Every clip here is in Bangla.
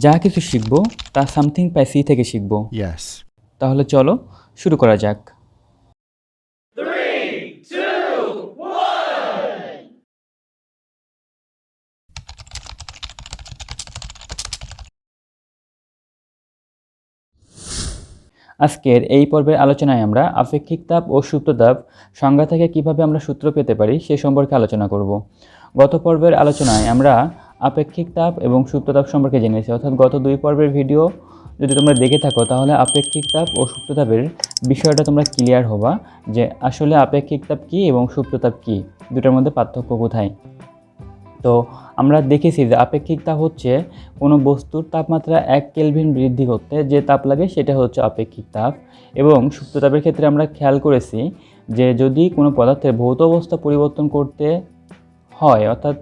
যা কিছু শিখব তা সামথিং পাই সি থেকে শিখব. তাহলে চলো শুরু করা যাক। আজকের এই পর্বের আলোচনায় আমরা আপেক্ষিক তাপ ও তাপ সংজ্ঞা থেকে কীভাবে আমরা সূত্র পেতে পারি সে সম্পর্কে আলোচনা করব। গত পর্বের আলোচনায় আমরা আপেক্ষিক তাপ এবং সুপ্ত তাপ সম্পর্কে জেনেছি অর্থাৎ গত দুই পর্বের ভিডিও যদি তোমরা দেখে থাকো, তাহলে আপেক্ষিক তাপ ও সুপ্ত তাপের বিষয়টা তোমরা ক্লিয়ার হবা যে আসলে আপেক্ষিক তাপ কী এবং সুপ্ত তাপ কী? দুটার মধ্যে পার্থক্য কোথায়? তো আমরা দেখেছি যে আপেক্ষিক তাপ হচ্ছে কোনো বস্তুর তাপমাত্রা এক কেলভিন বৃদ্ধি করতে যে তাপ লাগে সেটা হচ্ছে আপেক্ষিক তাপ। এবং সুপ্ত তাপের ক্ষেত্রে আমরা খেয়াল করেছি যে যদি কোনো পদার্থের ভৌত অবস্থা পরিবর্তন করতে হয়, অর্থাৎ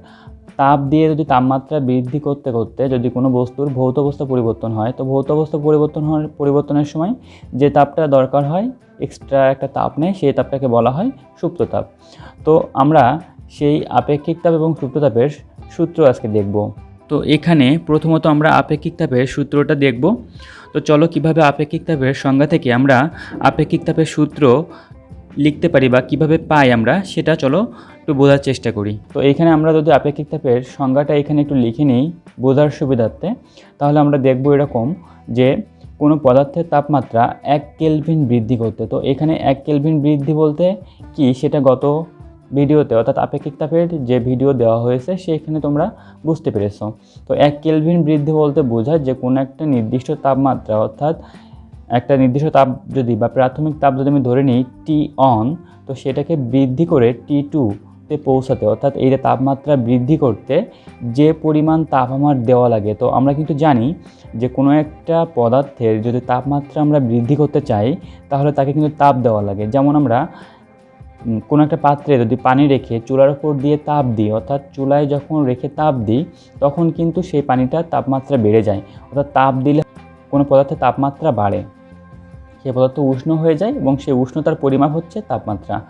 তাপ দিয়ে যদি তাপমাত্রা বৃদ্ধি করতে করতে যদি কোনো বস্তুর ভৌত অবস্থা পরিবর্তন হয়, তো ভৌত অবস্থা পরিবর্তন হওয়ার, পরিবর্তনের সময় যে তাপটা দরকার হয় এক্সট্রা একটা তাপ নেয়, সেই তাপটাকে বলা হয় সুপ্ত তাপ। তো আমরা সেই আপেক্ষিক তাপ এবং সুপ্ত তাপের সূত্র আজকে দেখব। তো এখানে প্রথমত আমরা আপেক্ষিক তাপের সূত্রটা দেখব। তো চলো কীভাবে আপেক্ষিক তাপের সংজ্ঞা থেকে আমরা আপেক্ষিক তাপের সূত্র লিখতে পারি বা কীভাবে পাই আমরা, সেটা চলো একটু বোঝার চেষ্টা করি। তো এখানে আমরা যদি আপেক্ষিক তাপের সংজ্ঞাটা এখানে একটু লিখে নিই বোঝার সুবিধার্থে, তাহলে আমরা দেখব এরকম যে কোনো পদার্থের তাপমাত্রা এক কেলভিন বৃদ্ধি করতে। তো এখানে এক কেলভিন বৃদ্ধি বলতে কি? সেটা গত ভিডিওতে, অর্থাৎ আপেক্ষিক তাপের যে ভিডিও দেওয়া হয়েছে, সেখানে তোমরা বুঝতে পেরেছ। তো এক কেলভিন বৃদ্ধি বলতে বোঝায় যে কোনো একটা নির্দিষ্ট তাপমাত্রা, অর্থাৎ একটা নির্দিষ্ট তাপ যদি বা প্রাথমিক তাপ যদি আমি ধরে নিই টি অন তো সেটাকে বৃদ্ধি করে টি টুতে পৌঁছাতে, অর্থাৎ এই যে তাপমাত্রা বৃদ্ধি করতে যে পরিমাণ তাপ আমার দেওয়া লাগে। তো আমরা কিন্তু জানি যে কোনো একটা পদার্থের যদি তাপমাত্রা আমরা বৃদ্ধি করতে চাই, তাহলে তাকে কিন্তু তাপ দেওয়া লাগে। যেমন আমরা কোনো একটা পাত্রে যদি পানি রেখে চুলার উপর দিয়ে তাপ দিই, অর্থাৎ চুলায় যখন রেখে তাপ দিই, তখন কিন্তু সেই পানিটার তাপমাত্রা বেড়ে যায়। অর্থাৎ তাপ দিলে কোনো পদার্থের তাপমাত্রা বাড়ে। সে পদার্থ উষ্ণ হয়ে যায় এবং সেই উষ্ণতার পরিমাপ হচ্ছে তাপমাত্রা।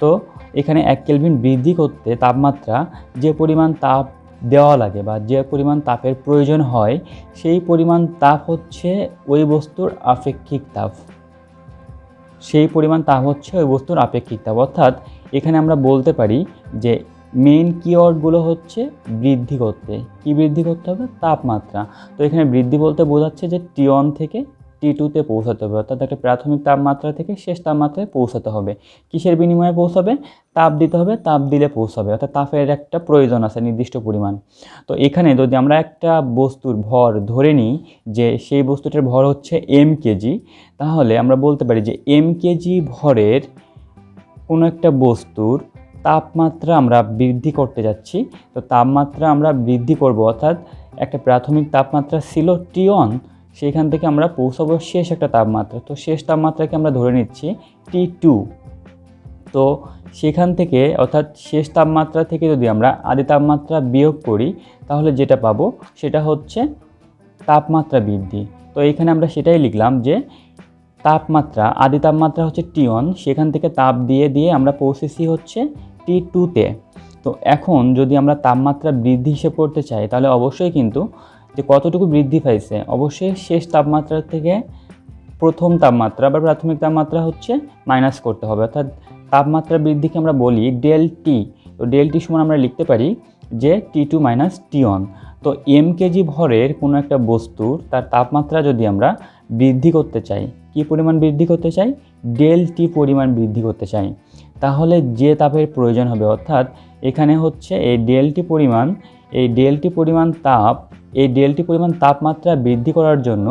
তো এখানে এক কেলভিন বৃদ্ধি করতে তাপমাত্রা যে পরিমাণ তাপ দেওয়া লাগে বা যে পরিমাণ তাপের প্রয়োজন হয়, সেই পরিমাণ তাপ হচ্ছে ওই বস্তুর আপেক্ষিক তাপ। সেই পরিমাণ তাপ হচ্ছে ওই বস্তুর আপেক্ষিক তাপ। অর্থাৎ এখানে আমরা বলতে পারি যে মেইন কিওয়ার্ডগুলো হচ্ছে বৃদ্ধি করতে। কি বৃদ্ধি করতে হবে? তাপমাত্রা। তো এখানে বৃদ্ধি বলতে বোঝাচ্ছে যে টি থেকে টি টুতে পৌঁছাতে হবে, অর্থাৎ একটা প্রাথমিক তাপমাত্রা থেকে শেষ তাপমাত্রায় পৌঁছাতে হবে। কিসের বিনিময়ে পৌঁছাবে? তাপ দিতে হবে, তাপ দিলে পৌঁছাবে, অর্থাৎ তাপের একটা প্রয়োজন আছে, নির্দিষ্ট পরিমাণ। তো এখানে যদি আমরা একটা বস্তুর ভর ধরে নিই, যে সেই বস্তুটার ভর হচ্ছে এম কেজি তাহলে আমরা বলতে পারি যে এম কেজি ভরের কোনো একটা বস্তুর তাপমাত্রা আমরা বৃদ্ধি করতে যাচ্ছি। তো তাপমাত্রা আমরা বৃদ্ধি করব, অর্থাৎ একটা প্রাথমিক তাপমাত্রা ছিল টি ওয়ান সেইখান থেকে আমরা পৌঁছাবো শেষ একটা তাপমাত্রা। তো শেষ তাপমাত্রাকে আমরা ধরে নিচ্ছি টি টু তো সেখান থেকে, অর্থাৎ শেষ তাপমাত্রা থেকে যদি আমরা আদি তাপমাত্রা বিয়োগ করি, তাহলে যেটা পাবো, সেটা হচ্ছে তাপমাত্রা বৃদ্ধি। তো এখানে আমরা সেটাই লিখলাম যে তাপমাত্রা, আদি তাপমাত্রা হচ্ছে টি ওয়ান সেখান থেকে তাপ দিয়ে দিয়ে আমরা পৌঁছেছি হচ্ছে টি টুতে তো। এখন যদি আমরা তাপমাত্রা বৃদ্ধি হিসেব করতে চাই, তাহলে অবশ্যই কিন্তু যে কতটুকু বৃদ্ধি পাইছে, অবশ্যই শেষ তাপমাত্রা থেকে প্রথম তাপমাত্রা বা প্রাথমিক তাপমাত্রা হচ্ছে মাইনাস করতে হবে। অর্থাৎ তাপমাত্রা বৃদ্ধিকে আমরা বলি ডেল টি তো ডেল টি সমান আমরা লিখতে পারি যে T two minus T one তো এম কেজি ভরের কোনো একটা বস্তুর তার তাপমাত্রা যদি আমরা বৃদ্ধি করতে চাই, কি পরিমাণ বৃদ্ধি করতে চাই? ডেল টি পরিমাণ বৃদ্ধি করতে চাই। তাহলে যে তাপের প্রয়োজন হবে, অর্থাৎ এখানে হচ্ছে এই ডেলটি পরিমাণ, এই ডেলটি পরিমাণ তাপ এই ডেলটি পরিমাণ তাপমাত্রা বৃদ্ধি করার জন্য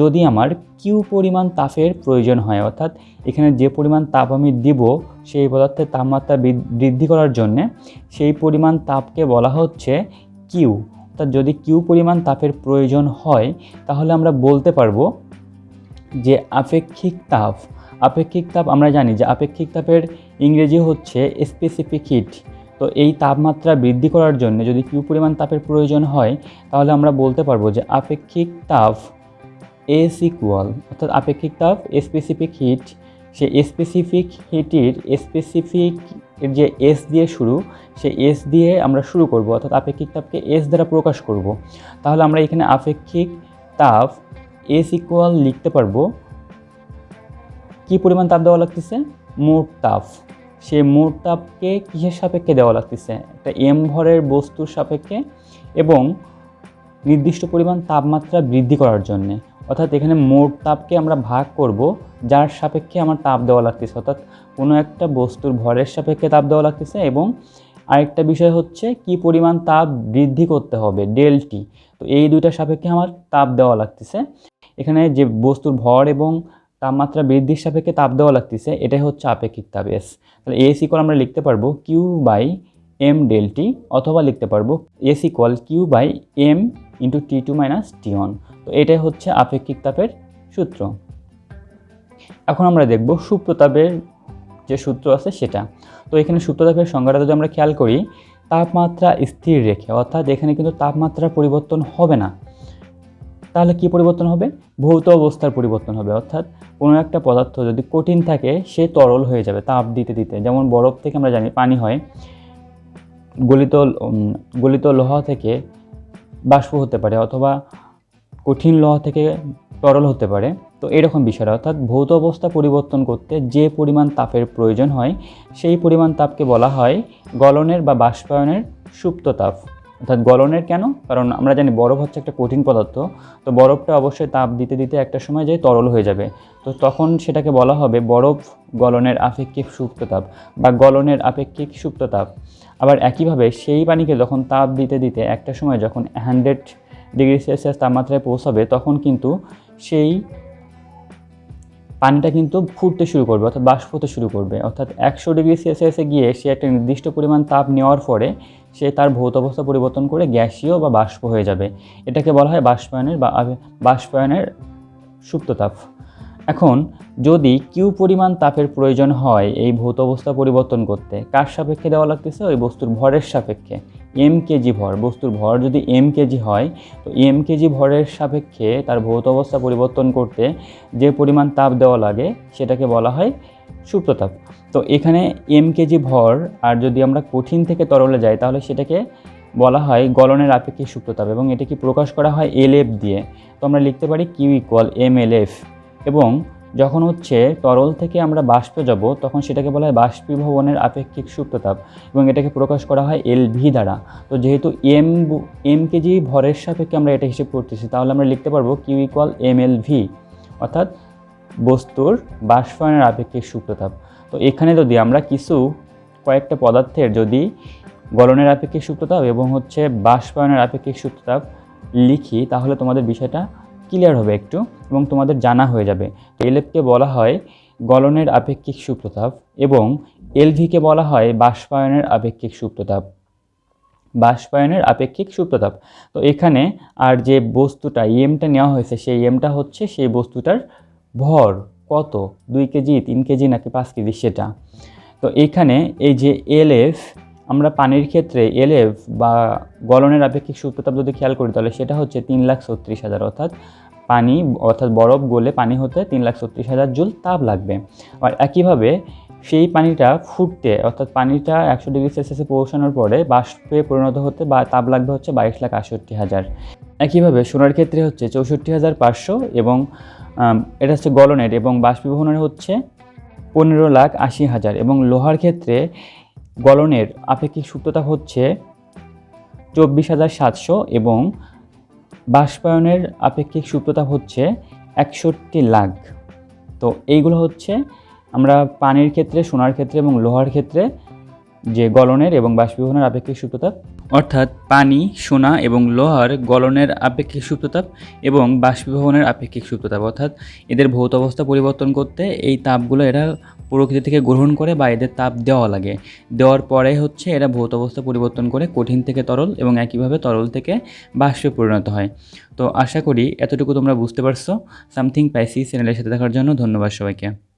যদি আমার কিউ পরিমাণ তাপের প্রয়োজন হয়, অর্থাৎ এখানে যে পরিমাণ তাপ আমি দিব সেই পদার্থের তাপমাত্রা বৃদ্ধি করার জন্যে সেই পরিমাণ তাপকে বলা হচ্ছে কিউ অর্থাৎ যদি কিউ পরিমাণ তাপের প্রয়োজন হয়, তাহলে আমরা বলতে পারব যে আপেক্ষিক তাপ আপেক্ষিক তাপ আমরা জানি যে আপেক্ষিক তাপের ইংরেজি হচ্ছে স্পেসিফিক হিট তো এই তাপমাত্রা বৃদ্ধি করার জন্য যদি কিউ পরিমাণ তাপের প্রয়োজন হয়, তাহলে আমরা বলতে পারব যে আপেক্ষিক তাপ এস ইকুয়াল অর্থাৎ আপেক্ষিক তাপ স্পেসিফিক হিট সে স্পেসিফিক হিটের স্পেসিফিক যে এস দিয়ে শুরু, সে এস দিয়ে আমরা শুরু করব, অর্থাৎ আপেক্ষিক তাপকে এস দ্বারা প্রকাশ করব। তাহলে আমরা এখানে আপেক্ষিক তাপ এস ইকুয়াল লিখতে পারব। কি পরিমাণ তাপ দেওয়া লাগতেছে? মোট তাপ। সে মোট তাপকে কিসের সাপেক্ষে দেওয়া লাগতেছে? একটা এম ভরের বস্তুর সাপেক্ষে এবং নির্দিষ্ট পরিমাণ তাপমাত্রা বৃদ্ধি করার জন্য। অর্থাৎ এখানে মোট তাপকে আমরা ভাগ করব, যার সাপেক্ষে আমার তাপ দেওয়া লাগতেছে। অর্থাৎ কোনো একটা বস্তুর ভরের সাপেক্ষে তাপ দেওয়া লাগতেছে এবং আরেকটা বিষয় হচ্ছে কি পরিমাণ তাপ বৃদ্ধি করতে হবে, ডেলটি। তো এই দুইটার সাপেক্ষে আমার তাপ দেওয়া লাগতেছে। এখানে যে বস্তুর ভর এবং তাপমাত্রা বৃদ্ধির সাপেক্ষে তাপ দেওয়া লাগতেছে, এটাই হচ্ছে আপেক্ষিক তাপ এস তাহলে এস ইকুয়াল আমরা লিখতে পারব কিউ বাই এম ডেলটি অথবা লিখতে পারব S equal Q by M into T two minus T one তো এটাই হচ্ছে আপেক্ষিক তাপের সূত্র। এখন আমরা দেখব সুপ্রতাপের যে সূত্র আছে সেটা। তো এখানে সুপ্রতাপের সংজ্ঞাটা যদি আমরা খেয়াল করি, তাপমাত্রা স্থির রেখে, অর্থাৎ এখানে কিন্তু তাপমাত্রার পরিবর্তন হবে না। তাহলে কি পরিবর্তন হবে? ভৌত অবস্থার পরিবর্তন হবে। অর্থাৎ কোনো একটা পদার্থ যদি কঠিন থাকে, সে তরল হয়ে যাবে তাপ দিতে দিতে। যেমন বরফ থেকে আমরা জানি পানি হয়, গলিত গলিত লোহা থেকে বাষ্প হতে পারে অথবা কঠিন লোহা থেকে তরল হতে পারে। তো এরকম বিষয় অর্থাৎ ভৌত অবস্থা পরিবর্তন করতে যে পরিমাণ তাপের প্রয়োজন হয়, সেই পরিমাণ তাপকে বলা হয় গলনের বা বাষ্পায়নের সুপ্ত তাপ। অর্থাৎ গলনের কেন? কারণ আমরা জানি বরফ হচ্ছে একটা কঠিন পদার্থ, তো বরফটা অবশ্যই তাপ দিতে দিতে একটা সময় যে তরল হয়ে যাবে। তো তখন সেটাকে বলা হবে বরফ গলনের আপেক্ষিক সুপ্ত তাপ বা গলনের আপেক্ষিক সুপ্ত তাপ। আবার একইভাবে সেই পানিকে যখন তাপ দিতে দিতে একটা সময় যখন হান্ড্রেড ডিগ্রি সেলসিয়াস তাপমাত্রায় পৌঁছাবে, তখন কিন্তু সেই পানিটা কিন্তু ফুটতে শুরু করবে, অর্থাৎ বাষ্প হতে শুরু করবে। অর্থাৎ একশো ডিগ্রি সেলসিয়াসে গিয়ে সে একটা নির্দিষ্ট পরিমাণ তাপ নেওয়ার পরে সে তার ভৌত অবস্থা পরিবর্তন করে গ্যাসীয় বা বাষ্প হয়ে যাবে। এটাকে বলা হয় বাষ্পায়নের বা বাষ্পায়নের সুপ্ততাপ। এখন যদি কিউ পরিমাণ তাপের প্রয়োজন হয়, এই ভৌত অবস্থা পরিবর্তন করতে, কার সাপেক্ষে দেওয়া লাগতেছে? ওই বস্তুর ভরের সাপেক্ষে। এম কেজি ভর। বস্তুর ভর যদি এম কেজি হয়, তো এম কেজি ভরের সাপেক্ষে তার ভৌত অবস্থা পরিবর্তন করতে যে পরিমাণ তাপ দেওয়া লাগে, সেটাকে বলা হয় সুপ্ত তাপ। তো এখানে এম কেজি ভর, আর যদি আমরা কঠিন থেকে তরলে যাই, তাহলে সেটাকে বলা হয় গলনের আপেক্ষিক সুপ্ত তাপ, এবং এটাকে প্রকাশ করা হয় এল এফ দিয়ে। তো আমরা লিখতে পারি Q equal M L F, এবং যখন হচ্ছে তরল থেকে আমরা বাষ্পে যাব, তখন সেটাকে বলা হয় বাষ্পীভবনের আপেক্ষিক সুপ্ততাপ এবং এটাকে প্রকাশ করা হয় এল ভি দ্বারা। তো যেহেতু এম এম কেজি ভরের সাপেক্ষে আমরা এটা হিসেব করতেছি, তাহলে আমরা লিখতে পারব Q equal M L V অর্থাৎ বস্তুর বাষ্পায়নের আপেক্ষিক সুপ্ততাপ তো এখানে যদি আমরা কিছু, কয়েকটা পদার্থের যদি গলনের আপেক্ষিক সুপ্ততাপ এবং হচ্ছে বাষ্পায়নের আপেক্ষিক সুপ্ততাপ লিখি, তাহলে তোমাদের বিষয়টা ক্লিয়ার হবে একটু এবং তোমাদের জানা হয়ে যাবে। তো এলএফকে বলা হয় গলনের আপেক্ষিক সুপ্রতাপ এবং এলভিকে বলা হয় বাষ্পায়নের আপেক্ষিক সুপ্রতাপ। বাষ্পায়নের আপেক্ষিক সুপ্রতাপ। তো এখানে আর যে বস্তুটা এমটা নেওয়া হয়েছে, সেই এমটা হচ্ছে সেই বস্তুটার ভর কত? দুই কেজি, তিন কেজি নাকি পাঁচ কেজি, সেটা। তো এখানে এই যে এলএফ আমরা পানির ক্ষেত্রে এলএফ বা গলনের আপেক্ষিক সুপ্রতাপ যদি খেয়াল করি, তাহলে সেটা হচ্ছে তিন লাখ ছত্রিশ হাজার। অর্থাৎ পানি, অর্থাৎ বরফ গলে পানি হতে তিন লাখ ছত্রিশ হাজার জুল তাপ লাগবে। আর একইভাবে সেই পানিটা ফুটতে, অর্থাৎ পানিটা একশো ডিগ্রি সেলসিয়াসে পৌঁছানোর পরে বাষ্পে পরিণত হতে বা তাপ লাগবে হচ্ছে বাইশ লাখ আটষট্টি হাজার। একইভাবে সোনার ক্ষেত্রে হচ্ছে চৌষট্টি হাজার পাঁচশো এবং এটা হচ্ছে গলনের এবং বাষ্পীভবনের হচ্ছে পনেরো লাখ আশি হাজার এবং লোহার ক্ষেত্রে গলনের আপেক্ষিক সুপ্ততাপ হচ্ছে চব্বিশ হাজার সাতশো এবং বাষ্পায়নের আপেক্ষিক সুপ্রতাপ হচ্ছে একষট্টি লাখ। তো এইগুলো হচ্ছে আমরা পানির ক্ষেত্রে, সোনার ক্ষেত্রে এবং লোহার ক্ষেত্রে যে গলনের এবং বাষ্পীভবনের আপেক্ষিক সুপ্রতাপ অর্থাৎ পানি, সোনা এবং লোহার গলনের আপেক্ষিক সুপ্রতাপ এবং বাষ্পীভবনের আপেক্ষিক সুপ্রতাপ অর্থাৎ এদের ভৌত অবস্থা পরিবর্তন করতে এই তাপগুলো এরা প্রকৃতি থেকে গ্রহণ করে বা এদের তাপ দেওয়া লাগে। দেওয়ার পরে হচ্ছে এরা ভৌত অবস্থা পরিবর্তন করে কঠিন থেকে তরল এবং একইভাবে তরল থেকে বাষ্পে পরিণত হয়। তো আশা করি এতটুকু তোমরা বুঝতে পারছ। সামথিং পাইসি চ্যানেলের সাথে দেখার জন্য ধন্যবাদ সবাইকে।